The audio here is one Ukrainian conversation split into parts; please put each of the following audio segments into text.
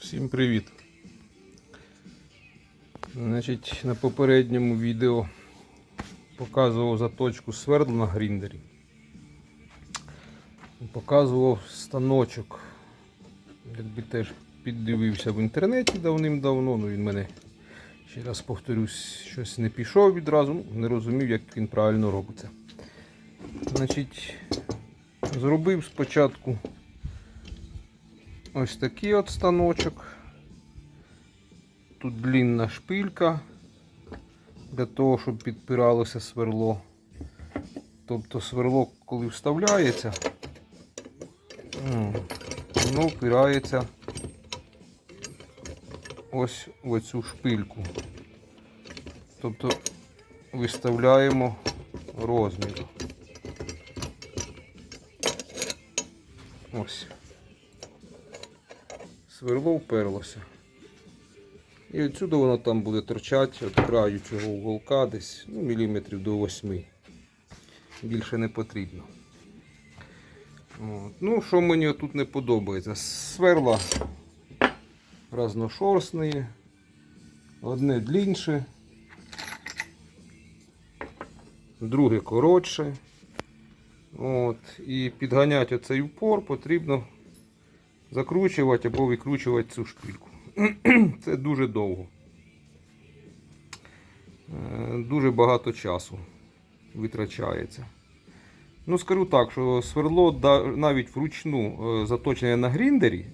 Всім привіт. Значить, на попередньому відео показував заточку свердла на гріндері. Показував станочок. Якби теж піддивився в інтернеті давним-давно, ну він мене, ще раз повторюсь, щось не пішов відразу, ну, не розумів, як він правильно робиться. Значить, зробив спочатку Ось такий от станочок. Тут длінна шпилька для того, щоб підпиралося сверло. Тобто сверло, коли вставляється, воно впирається ось в оцю шпильку. Тобто виставляємо розмір. Ось сверло вперлося. І відсюди воно там буде торчати від краю цього уголка десь ну, міліметрів до 8. Більше не потрібно. От. Ну, що мені тут не подобається? Сверла разношорстні, одне длінше, друге коротше. От. І підганяти оцей упор потрібно закручувати або викручувати цю шпильку. Це дуже довго. Е, Дуже багато часу витрачається. Ну, скажу так, що сверло навіть вручну е, заточене на гріндері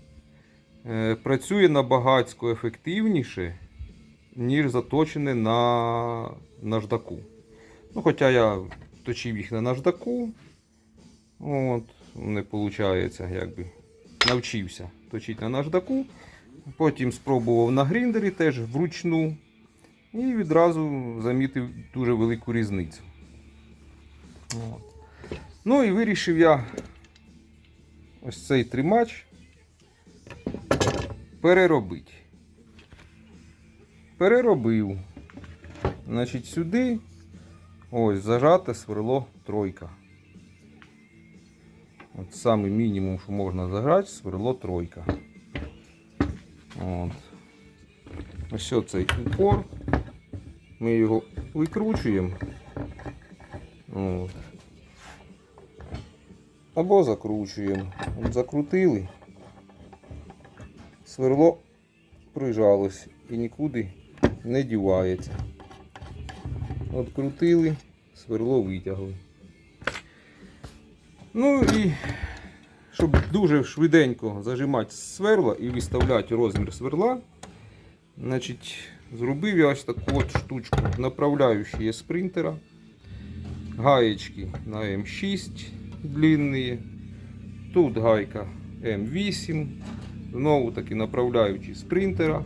е, працює набагато ефективніше, ніж заточене на наждаку. Ну, хоча я точив їх на наждаку, от, не виходить, якби навчився точити на наждаку. Потім спробував на гріндері теж вручну. І відразу замітив дуже велику різницю. От. Ну і вирішив я ось цей тримач переробити. Переробив. Значить, сюди ось зажате сверло тройка. От самий мінімум, що можна заграти, сверло тройка. От. Ось цей упор. Ми його викручуємо. От. Або закручуємо. От закрутили. Сверло прижалось і нікуди не дівається. От крутили, сверло витягли. Ну і щоб дуже швиденько зажимати сверла і виставляти розмір сверла, значить, зробив я ось таку от штучку, направляючі з принтера, гаєчки на М6 длинні, тут гайка М8, знову таки направляючи з принтера.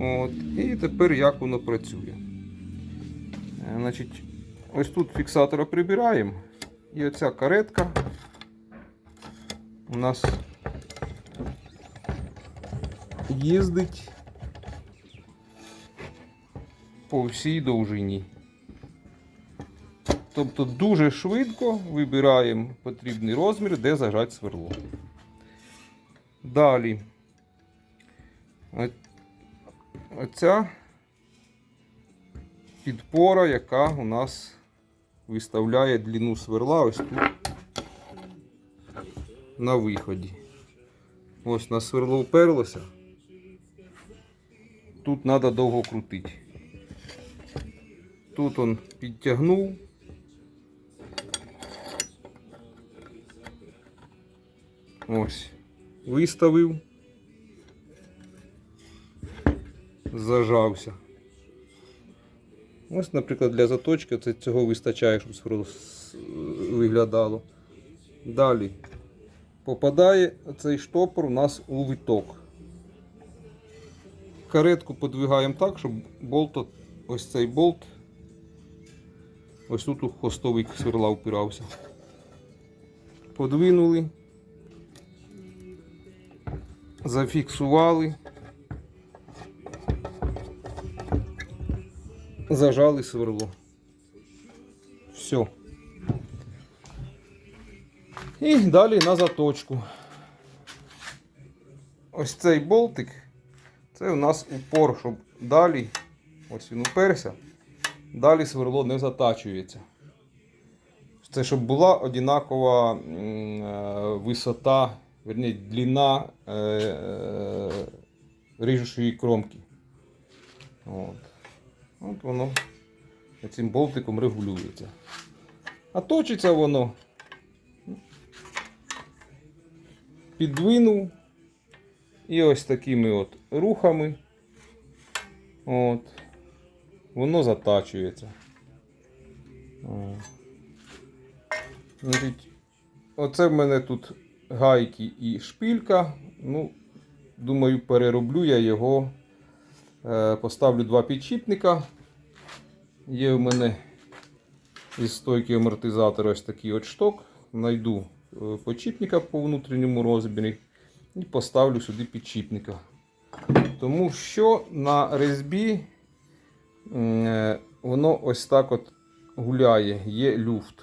От, і тепер як воно працює. Значить, ось тут фіксатора прибираємо. І оця каретка у нас їздить по всій довжині. Тобто дуже швидко вибираємо потрібний розмір, де зажати сверло. Далі оця підпора, яка у нас виставляє длину сверла ось тут на виході. Ось на сверло вперлося. Тут треба довго крутити. Тут он підтягнув. Ось. Виставив. Зажався. Ось, наприклад, для заточки це цього вистачає, щоб сверло виглядало. Далі попадає цей штопор у нас у виток. Каретку подвигаємо так, щоб болт, ось цей болт ось тут у хвостовик сверла впирався. Подвинули, зафіксували. Зажали сверло. Все. І далі на заточку. ось цей болтик, це у нас упор, щоб далі, ось він уперся, далі сверло не затачується. Це щоб була одинакова е, висота, верні, длина е, е, ріжучої кромки. От. От воно цим болтиком регулюється. А точиться воно. Підвинув. І ось такими от рухами. От. Воно затачується. О. Оце в мене тут гайки і шпилька. Ну, думаю, перероблю я його. Е, поставлю два підшипника. Є в мене із стойки амортизатора ось такий от шток. Найду е, по внутрішньому розмірі і поставлю сюди підшипника. Тому що на резьбі е, воно ось так от гуляє, є люфт.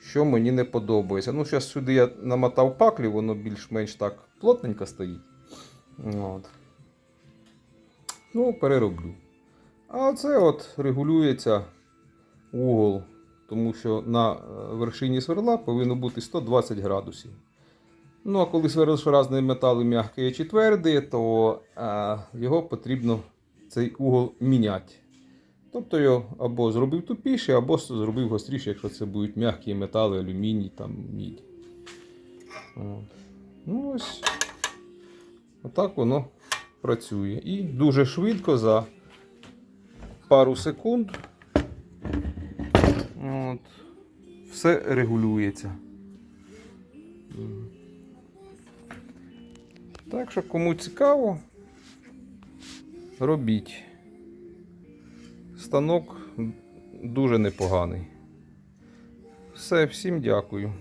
Що мені не подобається. Ну, зараз сюди я намотав паклі, воно більш-менш так плотненько стоїть. От. Ну, перероблю. А це от регулюється угол, тому що на е, вершині сверла повинно бути 120 градусів. Ну, а коли сверлиш різні метали м'які чи тверді, то е, його потрібно цей угол міняти. Тобто його або зробив тупіше, або зробив гостріше, якщо це будуть м'які метали, алюміній, там, мідь. От. Ну ось. Отак воно працює. І дуже швидко за пару секунд. От, все регулюється. Так що, кому цікаво, робіть. Станок дуже непоганий. Все, всім дякую.